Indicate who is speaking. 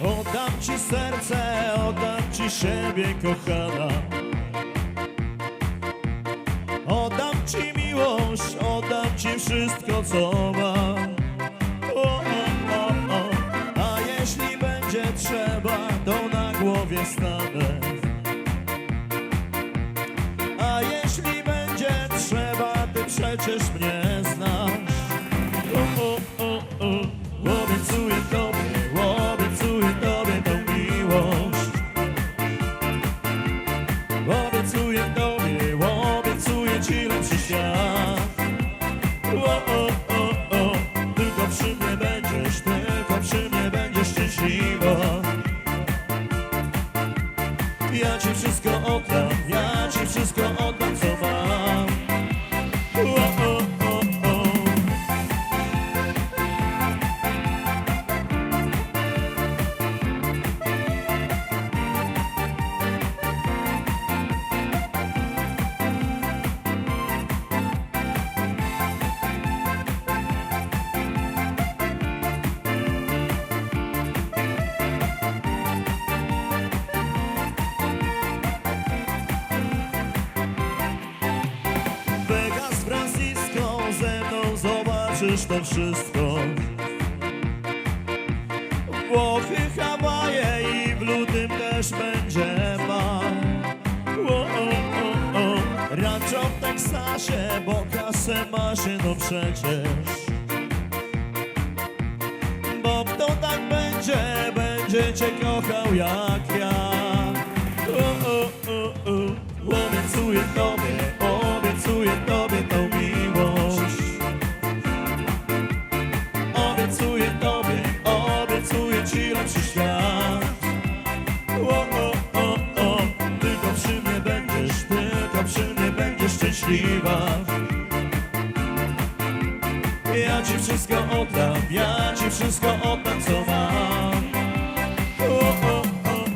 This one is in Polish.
Speaker 1: Oddam ci serce, oddam ci siebie, kochana. Oddam ci miłość, oddam ci wszystko, co mam. O, o, o, o. A jeśli będzie trzeba, to na głowie stanę. Ja ci wszystko oddam, zobaczysz to wszystko. Włochy, Hawaje i w lutym też będzie maj. O, o, o, o. Rancho w Teksasie, bo kasę ma się, no przecież. Bo kto tak będzie, będzie cię kochał jak szczęśliwa. Ja ci wszystko oddam, ja ci wszystko oddam,